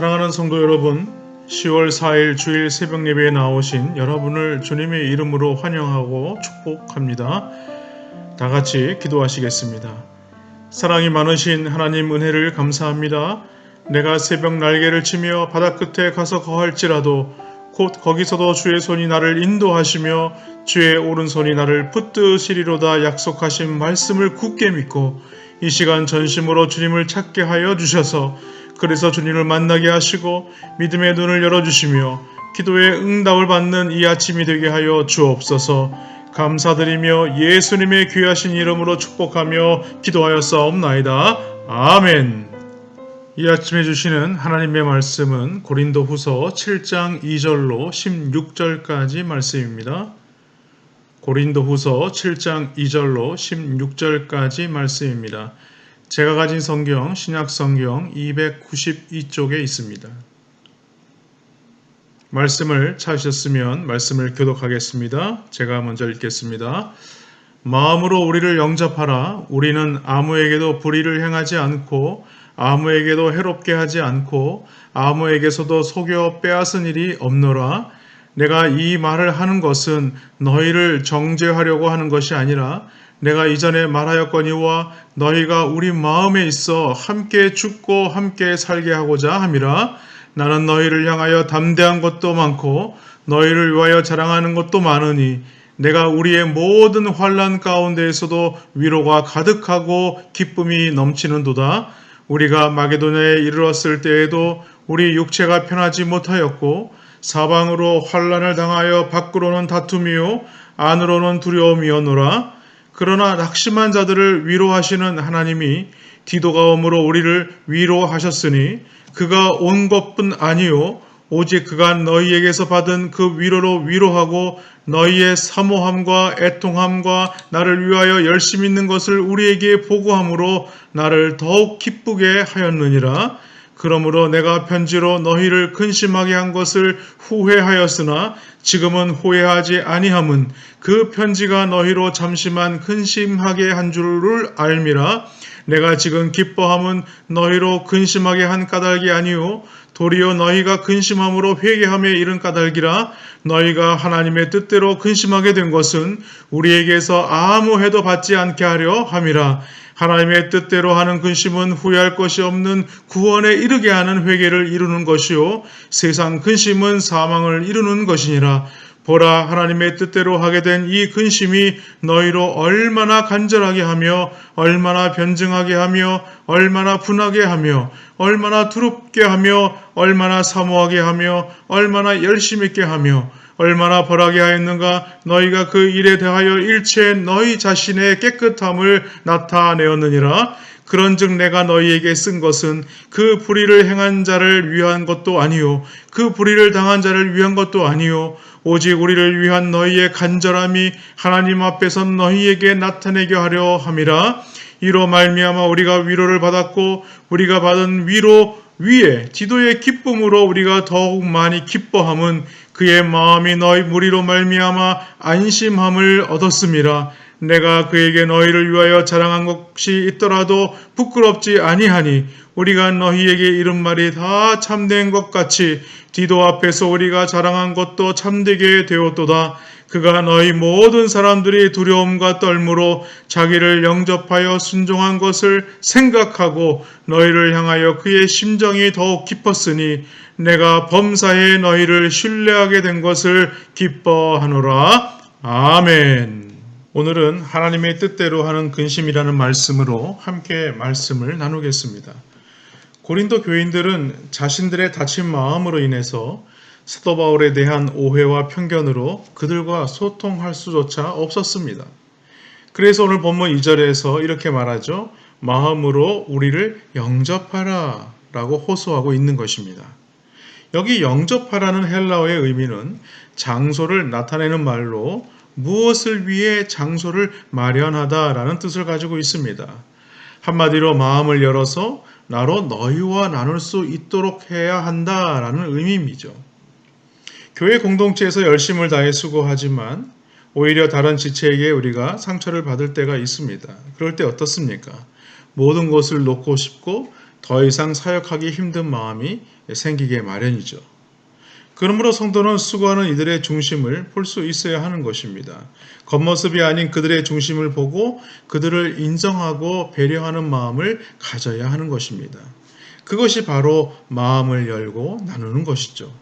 사랑하는 성도 여러분, 10월 4일 주일 새벽 예배에 나오신 여러분을 주님의 이름으로 환영하고 축복합니다. 다 같이 기도하시겠습니다. 사랑이 많으신 하나님 은혜를 감사합니다. 내가 새벽 날개를 치며 바다 끝에 가서 거할지라도 곧 거기서도 주의 손이 나를 인도하시며 주의 오른손이 나를 붙드시리로다 약속하신 말씀을 굳게 믿고 이 시간 전심으로 주님을 찾게 하여 주셔서 그래서 주님을 만나게 하시고 믿음의 눈을 열어주시며 기도의 응답을 받는 이 아침이 되게 하여 주옵소서 감사드리며 예수님의 귀하신 이름으로 축복하며 기도하였사옵나이다. 아멘. 이 아침에 주시는 하나님의 말씀은 고린도 후서 7장 2절로 16절까지 말씀입니다. 고린도 후서 7장 2절로 16절까지 말씀입니다. 제가 가진 성경, 신약 성경 292쪽에 있습니다. 말씀을 찾으셨으면 말씀을 교독하겠습니다. 제가 먼저 읽겠습니다. 마음으로 우리를 영접하라. 우리는 아무에게도 불의를 행하지 않고 아무에게도 해롭게 하지 않고 아무에게서도 속여 빼앗은 일이 없노라. 내가 이 말을 하는 것은 너희를 정죄하려고 하는 것이 아니라 내가 이전에 말하였거니와 너희가 우리 마음에 있어 함께 죽고 함께 살게 하고자 함이라. 나는 너희를 향하여 담대한 것도 많고 너희를 위하여 자랑하는 것도 많으니 내가 우리의 모든 환란 가운데에서도 위로가 가득하고 기쁨이 넘치는도다. 우리가 마게도냐에 이르렀을 때에도 우리 육체가 편하지 못하였고 사방으로 환란을 당하여 밖으로는 다툼이요 안으로는 두려움이었노라. 그러나 낙심한 자들을 위로하시는 하나님이 디도가옴으로 우리를 위로하셨으니 그가 온 것뿐 아니요 오직 그가 너희에게서 받은 그 위로로 위로하고 너희의 사모함과 애통함과 나를 위하여 열심 있는 것을 우리에게 보고함으로 나를 더욱 기쁘게 하였느니라. 그러므로 내가 편지로 너희를 근심하게 한 것을 후회하였으나 지금은 후회하지 아니함은 그 편지가 너희로 잠시만 근심하게 한 줄을 알미라. 내가 지금 기뻐함은 너희로 근심하게 한 까닭이 아니요 도리어 너희가 근심함으로 회개함에 이른 까닭이라 너희가 하나님의 뜻대로 근심하게 된 것은 우리에게서 아무 해도 받지 않게 하려 함이라. 하나님의 뜻대로 하는 근심은 후회할 것이 없는 구원에 이르게 하는 회개를 이루는 것이요. 세상 근심은 사망을 이루는 것이니라 보라 하나님의 뜻대로 하게 된 이 근심이 너희로 얼마나 간절하게 하며 얼마나 변증하게 하며 얼마나 분하게 하며 얼마나 두렵게 하며 얼마나 사모하게 하며 얼마나 열심 있게 하며 얼마나 벌하게 하였는가 너희가 그 일에 대하여 일체 너희 자신의 깨끗함을 나타내었느니라 그런즉 내가 너희에게 쓴 것은 그 불의를 행한 자를 위한 것도 아니요 그 불의를 당한 자를 위한 것도 아니요. 오직 우리를 위한 너희의 간절함이 하나님 앞에서 너희에게 나타내게 하려 함이라. 이로 말미암아 우리가 위로를 받았고 우리가 받은 위로 위에 지도의 기쁨으로 우리가 더욱 많이 기뻐함은 그의 마음이 너희 무리로 말미암아 안심함을 얻었음이라 내가 그에게 너희를 위하여 자랑한 것이 있더라도 부끄럽지 아니하니 우리가 너희에게 이른 말이 다 참된 것 같이 디도 앞에서 우리가 자랑한 것도 참되게 되었도다. 그가 너희 모든 사람들이 두려움과 떨므로 자기를 영접하여 순종한 것을 생각하고 너희를 향하여 그의 심정이 더욱 깊었으니 내가 범사에 너희를 신뢰하게 된 것을 기뻐하노라. 아멘. 오늘은 하나님의 뜻대로 하는 근심이라는 말씀으로 함께 말씀을 나누겠습니다. 고린도 교인들은 자신들의 다친 마음으로 인해서 사도 바울에 대한 오해와 편견으로 그들과 소통할 수조차 없었습니다. 그래서 오늘 본문 2절에서 이렇게 말하죠. 마음으로 우리를 영접하라 라고 호소하고 있는 것입니다. 여기 영접하라는 헬라어의 의미는 장소를 나타내는 말로 무엇을 위해 장소를 마련하다라는 뜻을 가지고 있습니다. 한마디로 마음을 열어서 나로 너희와 나눌 수 있도록 해야 한다라는 의미이죠. 교회 공동체에서 열심을 다해 수고하지만 오히려 다른 지체에게 우리가 상처를 받을 때가 있습니다. 그럴 때 어떻습니까? 모든 것을 놓고 싶고 더 이상 사역하기 힘든 마음이 생기게 마련이죠. 그러므로 성도는 수고하는 이들의 중심을 볼 수 있어야 하는 것입니다. 겉모습이 아닌 그들의 중심을 보고 그들을 인정하고 배려하는 마음을 가져야 하는 것입니다. 그것이 바로 마음을 열고 나누는 것이죠.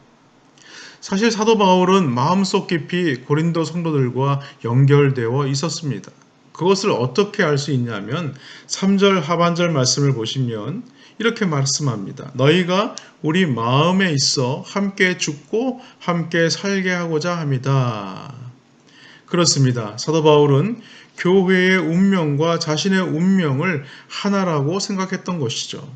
사실 사도 바울은 마음속 깊이 고린도 성도들과 연결되어 있었습니다. 그것을 어떻게 알 수 있냐면 3절 하반절 말씀을 보시면 이렇게 말씀합니다. 너희가 우리 마음에 있어 함께 죽고 함께 살게 하고자 합니다. 그렇습니다. 사도 바울은 교회의 운명과 자신의 운명을 하나라고 생각했던 것이죠.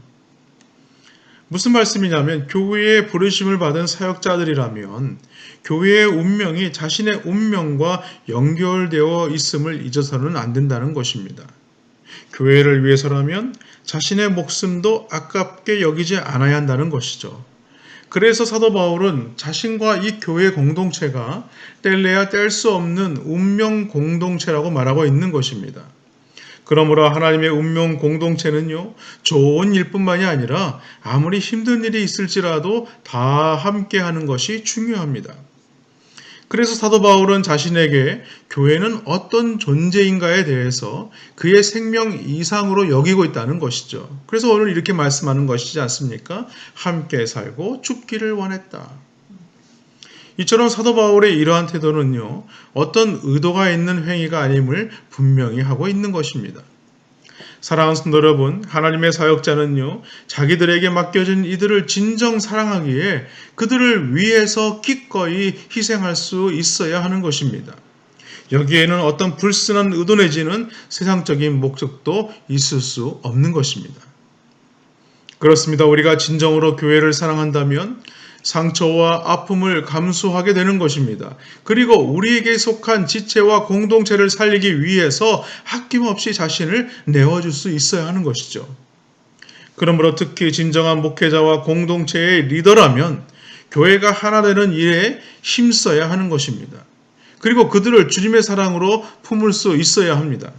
무슨 말씀이냐면 교회의 부르심을 받은 사역자들이라면 교회의 운명이 자신의 운명과 연결되어 있음을 잊어서는 안 된다는 것입니다. 교회를 위해서라면 자신의 목숨도 아깝게 여기지 않아야 한다는 것이죠. 그래서 사도 바울은 자신과 이 교회 공동체가 뗄래야 뗄 수 없는 운명 공동체라고 말하고 있는 것입니다. 그러므로 하나님의 운명 공동체는요, 좋은 일뿐만이 아니라 아무리 힘든 일이 있을지라도 다 함께 하는 것이 중요합니다. 그래서 사도 바울은 자신에게 교회는 어떤 존재인가에 대해서 그의 생명 이상으로 여기고 있다는 것이죠. 그래서 오늘 이렇게 말씀하는 것이지 않습니까? 함께 살고 죽기를 원했다. 이처럼 사도 바울의 이러한 태도는요, 어떤 의도가 있는 행위가 아님을 분명히 하고 있는 것입니다. 사랑하는 성도 여러분, 하나님의 사역자는요, 자기들에게 맡겨진 이들을 진정 사랑하기에 그들을 위해서 기꺼이 희생할 수 있어야 하는 것입니다. 여기에는 어떤 불순한 의도 내지는 세상적인 목적도 있을 수 없는 것입니다. 그렇습니다. 우리가 진정으로 교회를 사랑한다면 상처와 아픔을 감수하게 되는 것입니다. 그리고 우리에게 속한 지체와 공동체를 살리기 위해서 아낌없이 자신을 내어줄 수 있어야 하는 것이죠. 그러므로 특히 진정한 목회자와 공동체의 리더라면 교회가 하나 되는 일에 힘써야 하는 것입니다. 그리고 그들을 주님의 사랑으로 품을 수 있어야 합니다.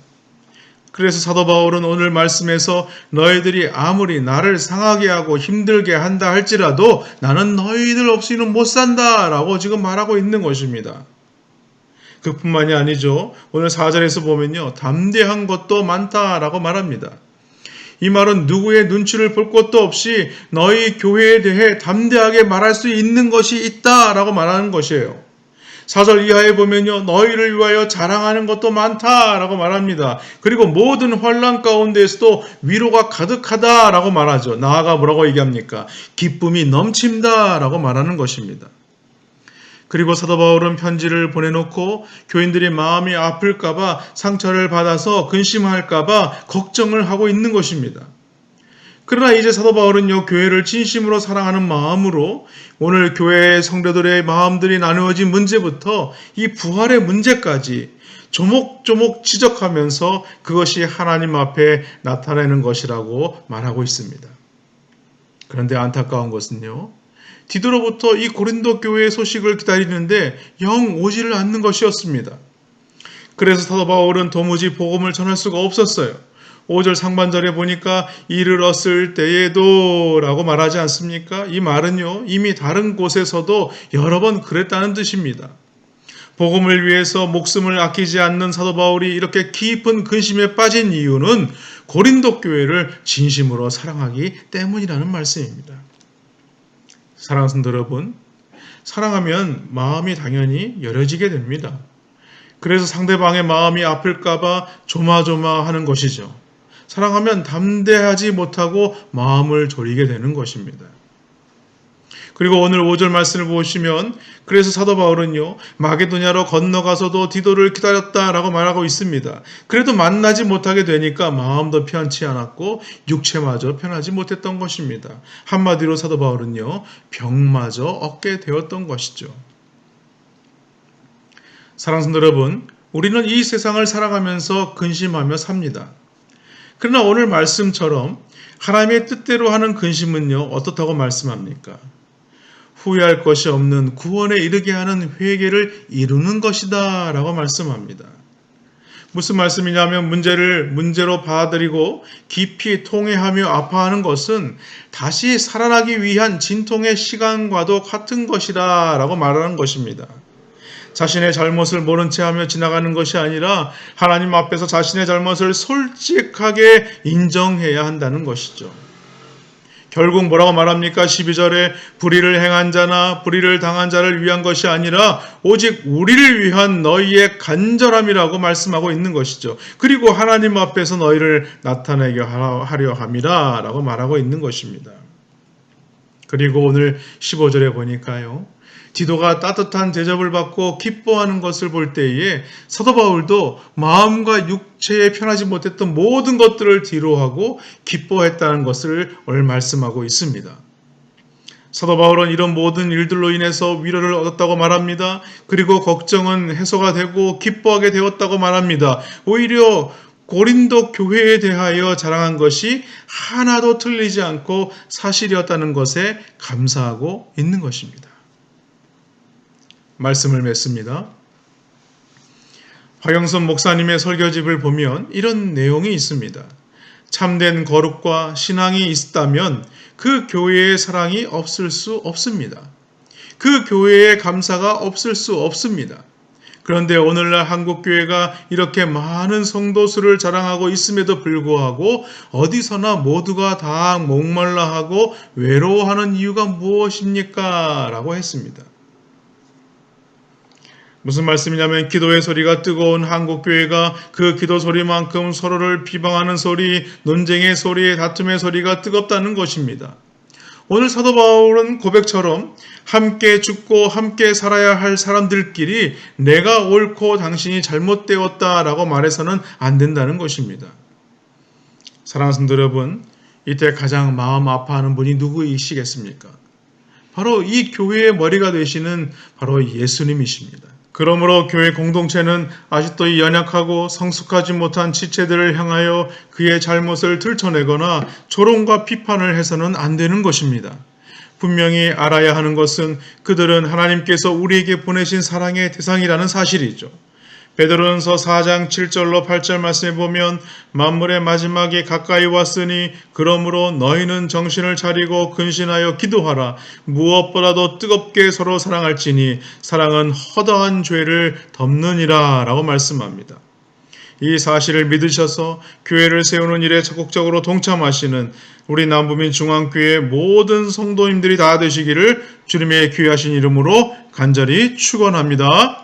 그래서 사도 바울은 오늘 말씀에서 너희들이 아무리 나를 상하게 하고 힘들게 한다 할지라도 나는 너희들 없이는 못 산다 라고 지금 말하고 있는 것입니다. 그뿐만이 아니죠. 오늘 4절에서 보면요. 담대한 것도 많다라고 말합니다. 이 말은 누구의 눈치를 볼 것도 없이 너희 교회에 대해 담대하게 말할 수 있는 것이 있다라고 말하는 것이에요. 4절 이하에 보면요. 너희를 위하여 자랑하는 것도 많다라고 말합니다. 그리고 모든 환란 가운데에서도 위로가 가득하다라고 말하죠. 나아가 뭐라고 얘기합니까? 기쁨이 넘친다라고 말하는 것입니다. 그리고 사도 바울은 편지를 보내놓고 교인들이 마음이 아플까봐 상처를 받아서 근심할까봐 걱정을 하고 있는 것입니다. 그러나 이제 사도 바울은요, 교회를 진심으로 사랑하는 마음으로 오늘 교회 성도들의 마음들이 나누어진 문제부터 이 부활의 문제까지 조목조목 지적하면서 그것이 하나님 앞에 나타내는 것이라고 말하고 있습니다. 그런데 안타까운 것은요, 디도로부터 이 고린도 교회의 소식을 기다리는데 영 오지를 않는 것이었습니다. 그래서 사도 바울은 도무지 복음을 전할 수가 없었어요. 5절 상반절에 보니까 이르렀을 때에도 라고 말하지 않습니까? 이 말은요, 이미 다른 곳에서도 여러 번 그랬다는 뜻입니다. 복음을 위해서 목숨을 아끼지 않는 사도 바울이 이렇게 깊은 근심에 빠진 이유는 고린도 교회를 진심으로 사랑하기 때문이라는 말씀입니다. 사랑하는 여러분, 사랑하면 마음이 당연히 열어지게 됩니다. 그래서 상대방의 마음이 아플까봐 조마조마하는 것이죠. 사랑하면 담대하지 못하고 마음을 졸이게 되는 것입니다. 그리고 오늘 5절 말씀을 보시면 그래서 사도 바울은요 마게도냐로 건너가서도 디도를 기다렸다라고 말하고 있습니다. 그래도 만나지 못하게 되니까 마음도 편치 않았고 육체마저 편하지 못했던 것입니다. 한마디로 사도 바울은요 병마저 얻게 되었던 것이죠. 사랑하는 여러분, 우리는 이 세상을 살아가면서 근심하며 삽니다. 그러나 오늘 말씀처럼 하나님의 뜻대로 하는 근심은요, 어떻다고 말씀합니까? 후회할 것이 없는 구원에 이르게 하는 회개를 이루는 것이다 라고 말씀합니다. 무슨 말씀이냐면 문제를 문제로 받아들이고 깊이 통회하며 아파하는 것은 다시 살아나기 위한 진통의 시간과도 같은 것이다 라고 말하는 것입니다. 자신의 잘못을 모른 채 하며 지나가는 것이 아니라 하나님 앞에서 자신의 잘못을 솔직하게 인정해야 한다는 것이죠. 결국 뭐라고 말합니까? 12절에 불의를 행한 자나 불의를 당한 자를 위한 것이 아니라 오직 우리를 위한 너희의 간절함이라고 말씀하고 있는 것이죠. 그리고 하나님 앞에서 너희를 나타내게 하려 함이라 라고 말하고 있는 것입니다. 그리고 오늘 15절에 보니까요. 디도가 따뜻한 대접을 받고 기뻐하는 것을 볼 때에 사도 바울도 마음과 육체에 편하지 못했던 모든 것들을 뒤로하고 기뻐했다는 것을 오늘 말씀하고 있습니다. 사도 바울은 이런 모든 일들로 인해서 위로를 얻었다고 말합니다. 그리고 걱정은 해소가 되고 기뻐하게 되었다고 말합니다. 오히려 고린도 교회에 대하여 자랑한 것이 하나도 틀리지 않고 사실이었다는 것에 감사하고 있는 것입니다. 말씀을 맺습니다. 화경선 목사님의 설교집을 보면 이런 내용이 있습니다. 참된 거룩과 신앙이 있다면 그 교회의 사랑이 없을 수 없습니다. 그 교회의 감사가 없을 수 없습니다. 그런데 오늘날 한국교회가 이렇게 많은 성도수를 자랑하고 있음에도 불구하고 어디서나 모두가 다 목말라 하고 외로워하는 이유가 무엇입니까? 라고 했습니다. 무슨 말씀이냐면 기도의 소리가 뜨거운 한국교회가 그 기도 소리만큼 서로를 비방하는 소리, 논쟁의 소리, 다툼의 소리가 뜨겁다는 것입니다. 오늘 사도 바울은 고백처럼 함께 죽고 함께 살아야 할 사람들끼리 내가 옳고 당신이 잘못되었다 라고 말해서는 안 된다는 것입니다. 사랑하는 여러분, 이때 가장 마음 아파하는 분이 누구이시겠습니까? 바로 이 교회의 머리가 되시는 바로 예수님이십니다. 그러므로 교회 공동체는 아직도 이 연약하고 성숙하지 못한 지체들을 향하여 그의 잘못을 들춰내거나 조롱과 비판을 해서는 안 되는 것입니다. 분명히 알아야 하는 것은 그들은 하나님께서 우리에게 보내신 사랑의 대상이라는 사실이죠. 베드로전서 4장 7절로 8절 말씀에 보면 만물의 마지막이 가까이 왔으니 그러므로 너희는 정신을 차리고 근신하여 기도하라 무엇보다도 뜨겁게 서로 사랑할지니 사랑은 허다한 죄를 덮느니라라고 말씀합니다. 이 사실을 믿으셔서 교회를 세우는 일에 적극적으로 동참하시는 우리 남부민 중앙교회 모든 성도님들이 다 되시기를 주님의 귀하신 이름으로 간절히 축원합니다.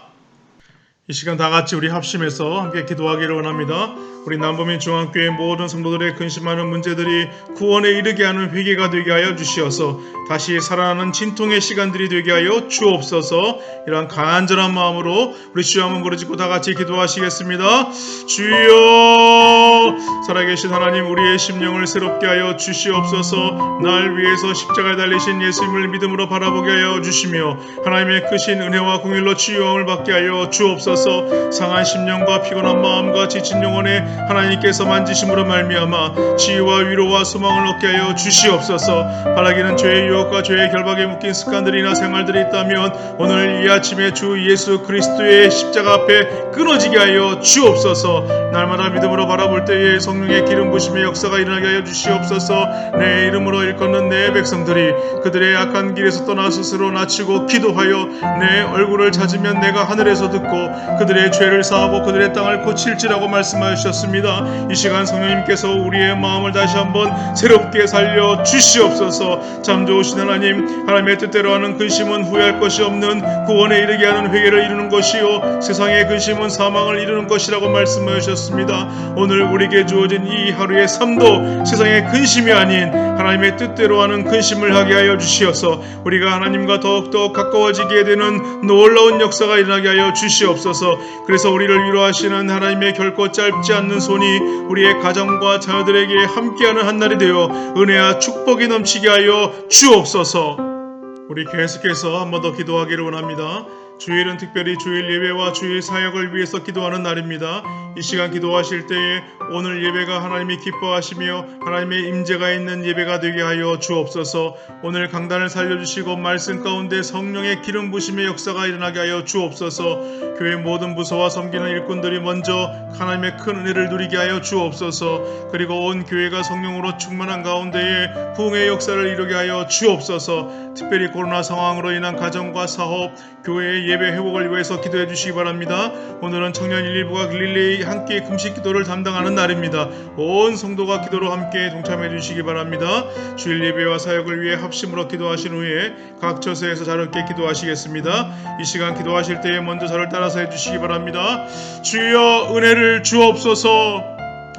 이 시간 다 같이 우리 합심해서 함께 기도하기를 원합니다. 우리 남부민 중앙교회 모든 성도들의 근심하는 문제들이 구원에 이르게 하는 회개가 되게 하여 주시어서 다시 살아나는 진통의 시간들이 되게 하여 주옵소서. 이러한 간절한 마음으로 우리 주여 한번 부르짖고 다 같이 기도하시겠습니다. 주여 살아계신 하나님 우리의 심령을 새롭게 하여 주시옵소서. 날 위해서 십자가에 달리신 예수님을 믿음으로 바라보게 하여 주시며 하나님의 크신 은혜와 공일로 치유함을 받게 하여 주옵소서. 주옵소서 상한 심령과 피곤한 마음과 지친 영혼에 하나님께서 만지심으로 말미암아 치유와 위로와 소망을 얻게 하여 주시옵소서. 바라기는 죄의 유혹과 죄의 결박에 묶인 습관들이나 생활들이 있다면 오늘 이 아침에 주 예수 그리스도의 십자가 앞에 끊어지게 하여 주옵소서. 날마다 믿음으로 바라볼 때에 성령의 기름 부심의 역사가 일어나게 하여 주시옵소서. 내 이름으로 일컫는 내 백성들이 그들의 악한 길에서 떠나 스스로 낮추고 기도하여 내 얼굴을 찾으면 내가 하늘에서 듣고 그들의 죄를 사하고 그들의 땅을 고칠지라고 말씀하셨습니다. 이 시간 성령님께서 우리의 마음을 다시 한번 새롭게 살려 주시옵소서. 참 좋으신 하나님, 하나님의 뜻대로 하는 근심은 후회할 것이 없는 구원에 이르게 하는 회개를 이루는 것이요 세상의 근심은 사망을 이루는 것이라고 말씀하셨습니다. 오늘 우리에게 주어진 이 하루의 삶도 세상의 근심이 아닌 하나님의 뜻대로 하는 근심을 하게 하여 주시어서 우리가 하나님과 더욱더 가까워지게 되는 놀라운 역사가 일어나게 하여 주시옵소서. 주옵소서. 그래서 우리를 위로하시는 하나님의 결코 짧지 않는 손이 우리의 가정과 자녀들에게 함께하는 한 날이 되어 은혜와 축복이 넘치게 하여 주옵소서. 우리 계속해서 한 번 더 기도하기를 원합니다. 주일은 특별히 주일 예배와 주일 사역을 위해서 기도하는 날입니다. 이 시간 기도하실 때에 오늘 예배가 하나님이 기뻐하시며 하나님의 임재가 있는 예배가 되게 하여 주옵소서. 오늘 강단을 살려주시고 말씀 가운데 성령의 기름 부심의 역사가 일어나게 하여 주옵소서. 교회 모든 부서와 섬기는 일꾼들이 먼저 하나님의 큰 은혜를 누리게 하여 주옵소서. 그리고 온 교회가 성령으로 충만한 가운데에 부흥의 역사를 이루게 하여 주옵소서. 특별히 코로나 상황으로 인한 가정과 사업, 교회의 예배 회복을 위해서 기도해 주시기 바랍니다. 오늘은 청년 119가 릴레이 함께 금식 기도를 담당하는 날입니다. 온 성도가 기도로 함께 동참해 주시기 바랍니다. 주일 예배와 사역을 위해 합심으로 기도하신 후에 각 처소에서 자유롭게 기도하시겠습니다. 이 시간 기도하실 때에 먼저 저를 따라서 해 주시기 바랍니다. 주여 은혜를 주옵소서.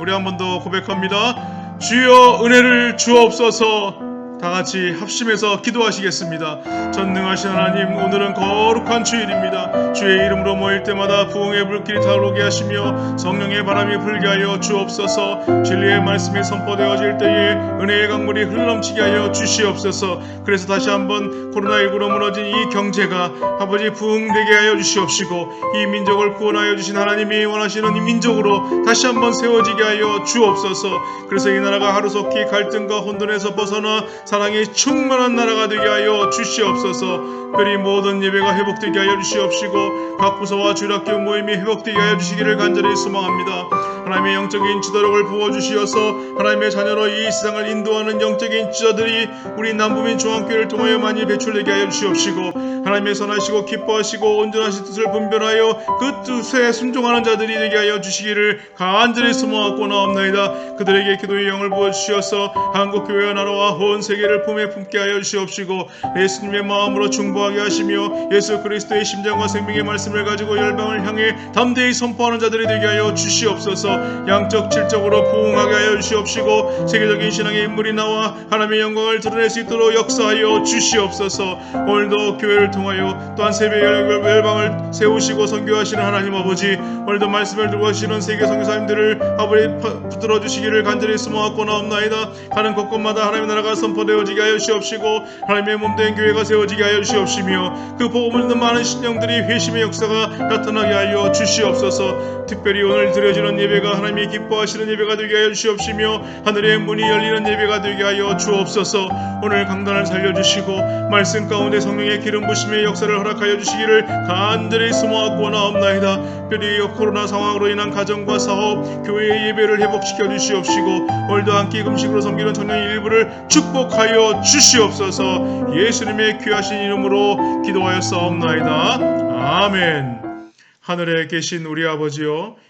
우리 한 번 더 고백합니다. 주여 은혜를 주옵소서. 다 같이 합심해서 기도하시겠습니다. 전능하신 하나님, 오늘은 거룩한 주일입니다. 주의 이름으로 모일 때마다 부흥의 불길이 타오르게 하시며 성령의 바람이 불게 하여 주옵소서. 진리의 말씀이 선포되어질 때에 은혜의 강물이 흘러넘치게 하여 주시옵소서. 그래서 다시 한번 코로나19로 무너진 이 경제가 아버지 부흥되게 하여 주시옵시고 이 민족을 구원하여 주신 하나님이 원하시는 이 민족으로 다시 한번 세워지게 하여 주옵소서. 그래서 이 나라가 하루속히 갈등과 혼돈에서 벗어나 사랑이 충만한 나라가 되게 하여 주시옵소서. 특별히 모든 예배가 회복되게 하여 주시옵시고 각 부서와 주일학교 모임이 회복되게 하여 주시기를 간절히 소망합니다. 하나님의 영적인 지도력을 부어주시어서 하나님의 자녀로 이 세상을 인도하는 영적인 지도들이 우리 남부민 중앙교회를 통하여 많이 배출되게 하여 주시옵시고 하나님의 선하시고 기뻐하시고 온전하신 뜻을 분별하여 그 뜻에 순종하는 자들이 되게 하여 주시기를 간절히 소망하고 나옵나이다. 그들에게 기도의 영을 부어주시어서 한국교회와 나라와 온 세계 를 품에 품게 하여 주시옵시고 예수님의 마음으로 중보하게 하시며 예수 그리스도의 심장과 생명의 말씀을 가지고 열방을 향해 담대히 선포하는 자들이 되게 하여 주시옵소서. 양적 질적으로 부흥하게 하여 주시옵시고 세계적인 신앙의 인물이 나와 하나님의 영광을 드러낼 수 있도록 역사하여 주시옵소서. 오늘도 교회를 통하여 또한 세배 열- 열방을 세우시고 선교하시는 하나님 아버지 오늘도 말씀을 들고 하시는 세계 성교사님들을 아버지 파- 붙들어 주시기를 간절히 소망하고 나옵나이다. 가는 곳곳마다 하나님의 나라가 선포되 어지게 하여 주시옵시고 하나님의 몸된 교회가 세워지게 하여 주시옵시며 그 복음을 듣는 많은 신령들이 회심의 역사가 나타나게 하여 주시옵소서. 특별히 오늘 드려지는 예배가 하나님이 기뻐하시는 예배가 되게 하여 주시옵시며 하늘의 문이 열리는 예배가 되게 하여 주옵소서. 오늘 강단을 살려주시고 말씀 가운데 성령의 기름 부심의 역사를 허락하여 주시기를 간절히 소망하고 나옵나이다. 특별히 코로나 상황으로 인한 가정과 사업 교회의 예배를 회복시켜 주시옵시고 오늘도 함께 금식으로 섬기는 청년 일부를 축복하 여 주시옵소서. 예수님의 귀하신 이름으로 기도하였사옵나이다. 아멘. 하늘에 계신 우리 아버지여